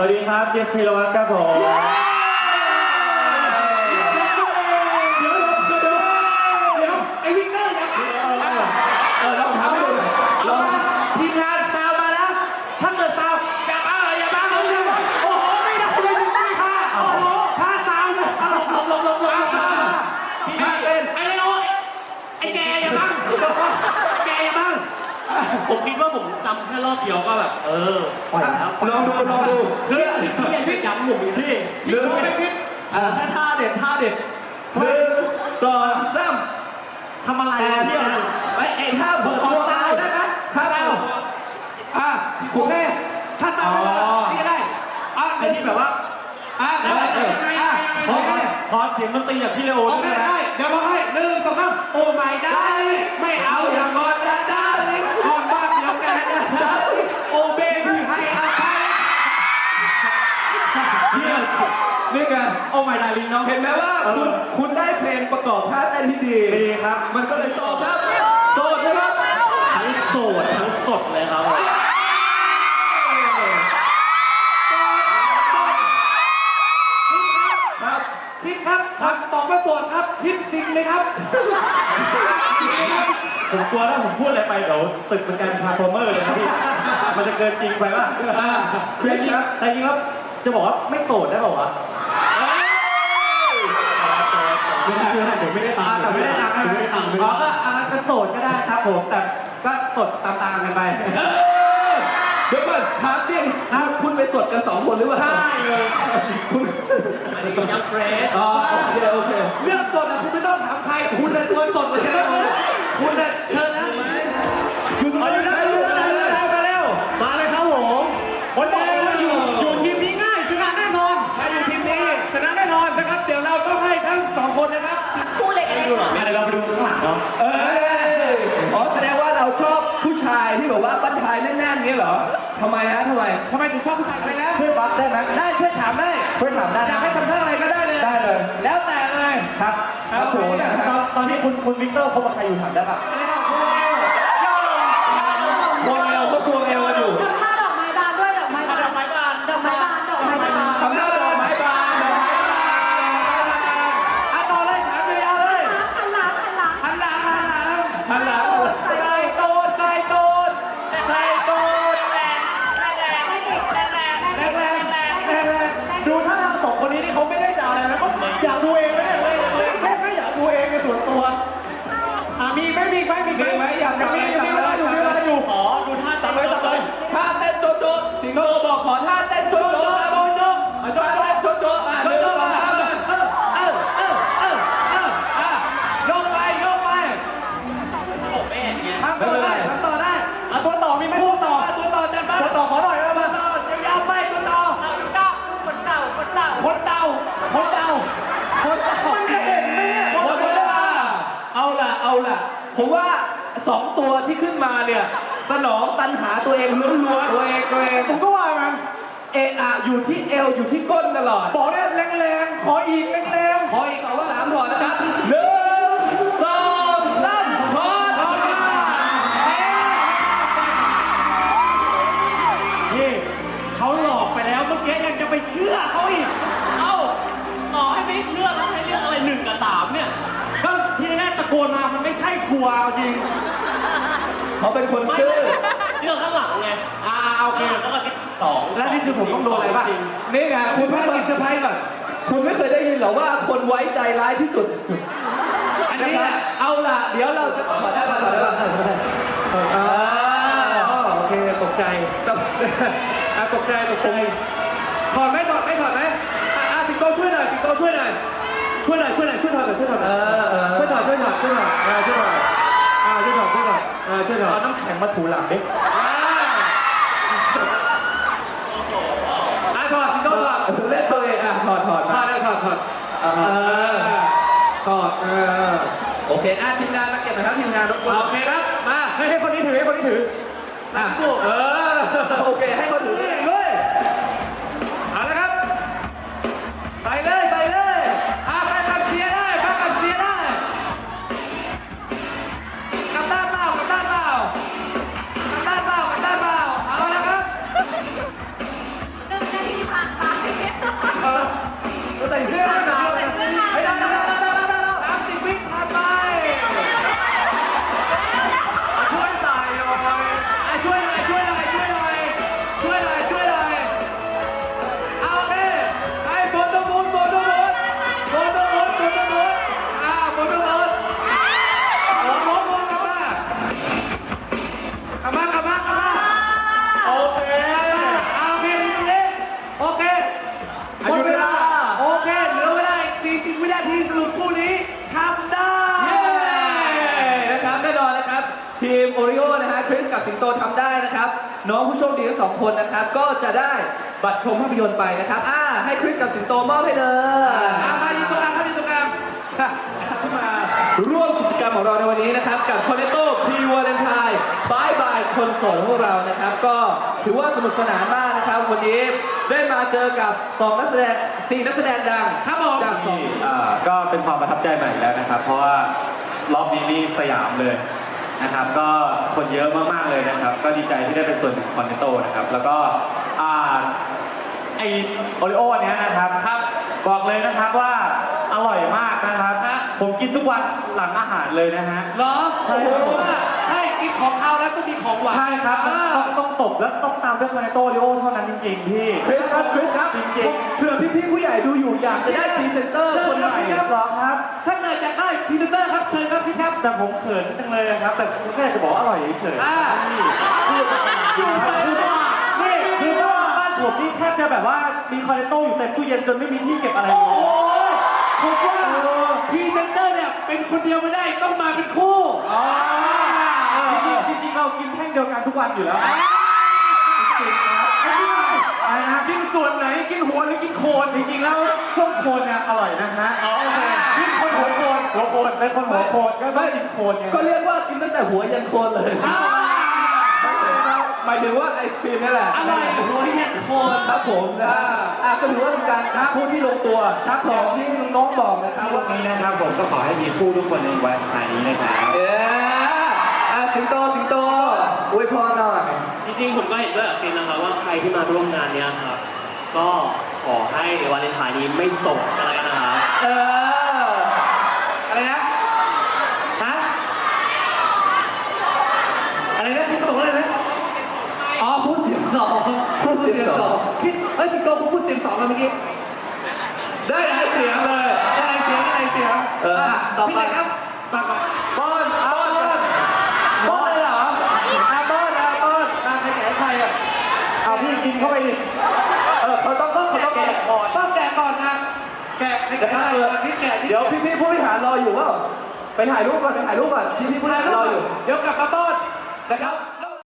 วัสดีครับเจสพีรวัตรครับผมเดี๋ยวเดี๋ยวเดี๋ยวไอ้วิกเตอร์อย่ามาเออลองทำให้ดูหน่อยลองทีมงานซามานะถ้าเกิดซาอย่ามาอย่ามาเอาเลยโอ้โหไม่ได้เลยจริงๆค่ะโอ้โหถ้าซาวนะเอาหลบหลบหลบหลบหลบพี่เป็นไอ้เลโอไอ้แกอย่าบังแกอย่าบัง ผมคิดว่าผมจำแค่รอบเดียวก็แบบ เออปล่อยแล้วลองดูลองดูคือพี่ยังย้ำผมอยู่ที่หรือไม่คิดอ่าถ้าท่าเด็ดท่าเด็ดหนึ่งสองสามทำอะไรแต่เนี่เนี่ยยไอ้ไอ้ท่าผูกคอตายได้ไหมท่าเราอะผูกแน่ท่าตายนี่ก็ได้อะไอ้ที่แบบว่า อะได้เอออะ ข โอ อ เค ขอ เสียงดนตรีแบบพี่เลโอโอด้วยเคนะได้เดี๋ยวบอกให้หนึ่งสองสามโอ้ไม่ได้ ไม่เอาอย่างงอนจะได้อ่อนบ้านเดียวกันนะได้โอ้เบบี้ให้อภัยเนี่ยนี่ไงโอ้ไม่ดาริงน้องเห็นไหมว่าคุณคุณได้เพลงประกอบท่าเต้นที่ดีดีครับ มันก็เลยตอบครับ โสดนะครับทั้งโสดทั้งสดเลยครับครับ คิดครับครับตอบว่าโสดครับคิดสิ่งเลยครับ ผมกลัวถ้าผมพูดอะไรไปเดี๋ยวตึกมันกลายเป็นทาร์ฟอร์เมอร์เลยนะพี่ มันจะเกินจริงไปป่ะอ่าแต่จริงๆแต่จริงๆแล้วจะบอกว่าไม่โสดได้เปล่าวะไม่ได้ไม่ได้เดี๋ยวไม่ได้ตังอ่าค์แต่ไม่ได้ตังค์ไม่ได้ตังค์ไม่อ๋ได้อตังค์ก็อันนั้นเป็นโสดก็ได้ครับผมแต่ก็สดตามๆกันไป เดี๋ยวก่อนถามจริงครับคุณไปสดกันสองคนหรือเปล่าใช่เลยคุณอันนี้ก็ยังเฟรชอ๋อโอเคโอเคเรื่องสดอะคุณไม่ต้องถามใครคุณน่ะตัวสดเลยนะคุณน่ะเชิญนะอยู่ตรงนี้นะอยู่ตรงนี้นะมาเร็วมาเลยครับผมคนบอกว่าอยู่อยู่ทีมนี้ง่ายชนะแน่นอนใครอยู่ทีมนี้ชนะแน่นอนนะครับ เดี๋ยวเราต้องให้ทั้งสองคนนะครับพูดเลยกันดูหรอเดี๋ยวเราไปดูข้างหลังเนาะเอ้ยอ๋อแสดงว่าเราชอบผู้ชายที่แบบว่าบั้นท้ายแน่ นๆนี้เหรอทำไมฮะทำไมทำไมถึงชอบผู้ชายอะไรนะช่วยบัฟได้ไหมได้ช่วยถามได้ช่วยถามได้อยากนะให้ทำท่าอะไรก็ได้เลย ได้เลย แล้วแต่เลย ครับครับผมตอนตอนนี้คุณคุณวิกเตอร์เขาบอกใครอยู่ถามได้ปะ อะไรนะเขาอยากดูเองไม่ได้เลยใช่ไม่อยากดูเองในส่วนตัวอะมีไหมมีไหมมีไหมอยากมียังมีเวลาอยู่มีเวลาอยู่ขอดูท่าจับเลยจับเลยท่าเต้นโจโจสิงโตบอกขอท่าเต้นโจโจโจโจอะโจ เอาล่ะเอาล่ะ ผมว่าสองตัวที่ขึ้นมาเนี่ยสนองตันหาตัวเองล้วนๆตัวเองตัวเองผมก็ว่ามัน เอะอะอยู่ที่เอวอยู่ที่ก้นตลอด บอกได้แรงๆ ขออีกแรงๆ ขออีกเอาว่าสามถอดนะครับหนึ่ง เขาเป็นคนไม่ซื่อเลือกข้างหลังไงอ่าโอเคแล้วก็ที่สองแล้วนี่คือผมต้องโดนอะไรบ้างจริงนี่ไงคุณไม่เคยเซอร์ไพรส์ก่อนคุณไม่เคยได้ยินเหรอว่าคนไว้ใจร้ายที่สุดอันนี้แหละเอาล่ะ เดี๋ยวเราจะขอได้ป่ะขอได้ป่ะอ่าอ๋อโอเคตกใจตกอะตกใจตกใจถอดไหมถอดไหมถอดไหมอะอะสิงโตช่วยหน่อยสิงโตช่วยหน่อยช่วยหน่อยช่วยหน่อยช่วยถอดหน่อยช่วยถอดหน่อยช่วยถอดช่วยถอดช่วยถอดอ่าช่วยถอด อ่าช่วยถอดช่วยถอดอ่าช่วยถอเอาดน้ำแข็งมาถูหลังดิอ่าอะถอดสิงโตถอดเล่นตัวเองอะถอดถอดถอดถอดถอดเออถอดเออโอเคอะทีมงานมาเก็บนะครับทีมงานรบกวนโอเคครับมาให้ให้คนนี้ถือให้คนนี้ถืออะเออโอเคให้เขาถือเลยเอาละครับไปเลยไปเลย องคนนะครับ ก็จะได้บัตรชมภาพยนตร์ไปนะครับอ่าให้คริสกับสิงโตมอบให้เลยอะมาดีตรงกลางมาดีตรงกลางที่มาร่วมกิจกรรมของเราในวันนี้นะครับ กับคอนเนโต้พรีวาเลนไทน์บายบายคนโสดของพวกเรานะครับ ก็ถือว่าสนุกสนานมากนะครับ วันนี้ได้มาเจอกับสองนักแสดงสี่นักแสดงดังครับผมจากสองที่อ่าก็เป็นความประทับใจใหม่อีกแล้วนะครับ เพราะว่ารอบนี้นี่สยามเลย นะครับ ก็คนเยอะมากๆเลยนะครับ ก็ดีใจที่ได้เป็นส่วนหนึ่งของคอนเนโตนะครับ แล้วก็อ่าไอโอริโอเนี้ยนะครับครับ บอกเลยนะครับว่าอร่อยมากนะครับฮะผมกินทุกวันหลังอาหารเลยนะฮะ เหรอใช่ครับผมใช่กิน ของข้าวแล้วก็มีของหวานใช่ครับอ่า ต้องต้องตบแล้วต้องตามด้วยคอนเนโตโอริโอเท่านั้นจริงๆพี่ คริสครับคริสครับจริงๆ เผื่อพี่ๆผู้ใหญ่ดูอยู่อยากจะได้พรีเซนเตอร์เชิคนญใหครับม่พี่ครับ เหรอครับ ถ้าเกิดอยากได้พรีเซนเตอร์ครับเชิญครับพี่ครับ แต่ผมเขินจังเลยครับ แต่ผมแค่อยากจะบอกว่าอร่อยเฉยๆอ่า นี่คือคือนี่คือว่าบ้านผมนี่แทบจะแบบว่ามีคอนเนโตอยู่เต็มตู้เย็นจนไม่มีที่เก็บอะไรเลยโอ้ยผมว่าพรีเซนเตอร์เนี่ยเป็นคนเดียวไม่ได้ต้องมาเป็นคู่ อ๋อ จริงๆจริงเรากินแท่งเดียวกันทุกวันอยู่แล้วจริงๆครับอะไรนะกินส่วนไหนกินหัวหรือกินโคนจริงๆแล้วส้มโคนเนี่ยอร่อยนะฮะอ๋อโอเคกินคนหัวโคนหัวโคนเป็นคนหัวโคนก็ไม่กินโคนไงก็เรียกว่ากินตั้งแต่หัวยันโคนเลยหมายถึงว่าไอศครีมนี่แหละอร่อยหัวเห็ดโคนครับผมนะฮะอะก็ถือว่าเป็นการค้าคู่ที่ลงตัวครับผมที่น้องบอกนะครับวว่ากนี้นะครับผมก็ขอให้มีคู่ทุกคนในวันคายนี้นะครับ อออะสิงโตสิงโตอวยพรหน่อย จริงๆผมก็เห็นด้วยกับเคนนะครับว่าใครที่มาร่วมงานเนี้ยครับ ก็ขอให้วาเลนไทน์นี้ไม่โสดอะไรกันนะครับ เออ อะไรนะ ฮะ อะไรนะคุณตกอะไรนะ อ๋อพูดเสียงสองพูดเสียงสองคิดเอ้ยสิงโตผมพูดเสียงสองมาเมื่อกี้ ได้หลายเสียงเลย อะไรเสียงอะไรเสียง เออต่อไป พี่เล็กครับฝากก่อน ป้อน เอาบอลบอลเลยเหรออาบอลอาบอลอาใครแกะใครอะ เอาพี่กินเข้าไปดิเออเขาต้องต้องเขาต้องแกะแกะก่อนต้องแกะก่อนนะแกะใครแกะใครพี่แกะพี่เดี๋ยวพี่ๆผู้บริหารรออยู่ว่าไปถ่ายรูปก่อนไปถ่ายรูปก่อนพี่ๆผู้บริถ่ายหารรูปรออยู่ เดี๋ยวกลับมาบอลนะครับ